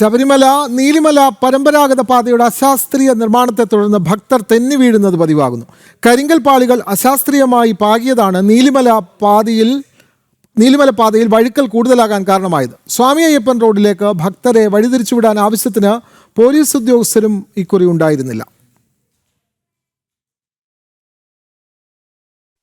ശബരിമല നീലിമല പരമ്പരാഗത പാതയുടെ അശാസ്ത്രീയ നിർമ്മാണത്തെ തുടർന്ന് ഭക്തർ തെന്നി വീഴുന്നത് പതിവാകുന്നു. കരിങ്കൽ പാളികൾ അശാസ്ത്രീയമായി പാകിയതാണ് നീലിമല പാതയിൽ നീലിമല പാതയിൽ വഴുക്കൽ കൂടുതലാകാൻ കാരണമായത്. സ്വാമി അയ്യപ്പൻ റോഡിലേക്ക് ഭക്തരെ വഴിതിരിച്ചുവിടാൻ ആവശ്യത്തിന് പോലീസ് ഉദ്യോഗസ്ഥരും ഇക്കുറി ഉണ്ടായിരുന്നില്ല.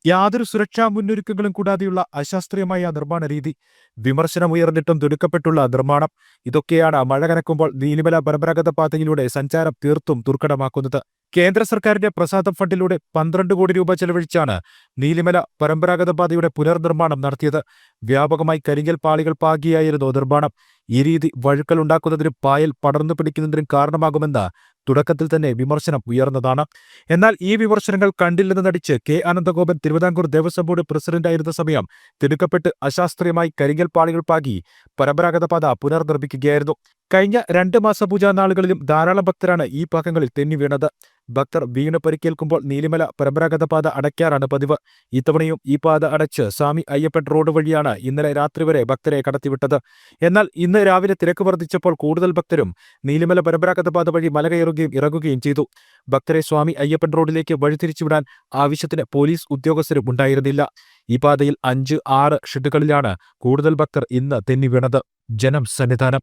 യാതൊരു സുരക്ഷാ മുന്നൊരുക്കങ്ങളും കൂടാതെയുള്ള അശാസ്ത്രീയമായ നിർമ്മാണ രീതി. വിമർശനമുയർന്നിട്ടും തുടുക്കപ്പെട്ടുള്ള നിർമ്മാണം. ഇതൊക്കെയാണ് മഴ കനക്കുമ്പോൾ നീലിമല പരമ്പരാഗത പാതയിലൂടെ സഞ്ചാരം തീർത്തും ദുർഘടമാക്കുന്നത്. കേന്ദ്ര സർക്കാരിന്റെ പ്രസാദം ഫണ്ടിലൂടെ പന്ത്രണ്ട് കോടി രൂപ ചെലവഴിച്ചാണ് നീലിമല പരമ്പരാഗത പാതയുടെ പുനർനിർമ്മാണം നടത്തിയത്. വ്യാപകമായി കരിങ്കൽ പാളികൾ പാകിയായിരുന്നു നിർമ്മാണം. ഈ രീതി വഴുക്കൽ ഉണ്ടാക്കുന്നതിനും പായൽ പടർന്നു പിടിക്കുന്നതിനും കാരണമാകുമെന്ന് തുടക്കത്തിൽ തന്നെ വിമർശനം ഉയർന്നതാണ്. എന്നാൽ ഈ വിമർശനങ്ങൾ കണ്ടില്ലെന്ന് നടിച്ച് കെ. അനന്തഗോപൻ തിരുവിതാംകൂർ ദേവസ്വം ബോർഡ് പ്രസിഡന്റായിരുന്ന സമയം തിടുക്കപ്പെട്ട് അശാസ്ത്രീയമായി കരിങ്കൽ പാളികൾ പാകി പരമ്പരാഗത പാത പുനർനിർമ്മിക്കുകയായിരുന്നു. കഴിഞ്ഞ രണ്ട് മാസ പൂജാ നാളുകളിലും ധാരാളം ഭക്തരാണ് ഈ ഭാഗങ്ങളിൽ തെന്നി വീണത് ഭക്തർ വീണ് പരിക്കേൽക്കുമ്പോൾ നീലിമല പരമ്പരാഗത പാത അടയ്ക്കാറാണ് പതിവ്. ഇത്തവണയും ഈ പാത അടച്ച് സ്വാമി അയ്യപ്പൻ റോഡ് വഴിയാണ് ഇന്നലെ രാത്രി വരെ ഭക്തരെ കടത്തിവിട്ടത്. എന്നാൽ ഇന്ന് രാവിലെ തിരക്ക് വർദ്ധിച്ചപ്പോൾ കൂടുതൽ ഭക്തരും നീലിമല പരമ്പരാഗത പാത വഴി മല കയറുകയും ഇറങ്ങുകയും ചെയ്തു. ഭക്തരെ സ്വാമി അയ്യപ്പൻ റോഡിലേക്ക് വഴിതിരിച്ചുവിടാൻ ആവശ്യത്തിന് പോലീസ് ഉദ്യോഗസ്ഥരും ഉണ്ടായിരുന്നില്ല. ഈ പാതയിൽ അഞ്ച് ആറ് ഷെഡുകളിലാണ് കൂടുതൽ ഭക്തർ ഇന്ന് തെന്നി വീണത് ജനം സന്നിധാനം.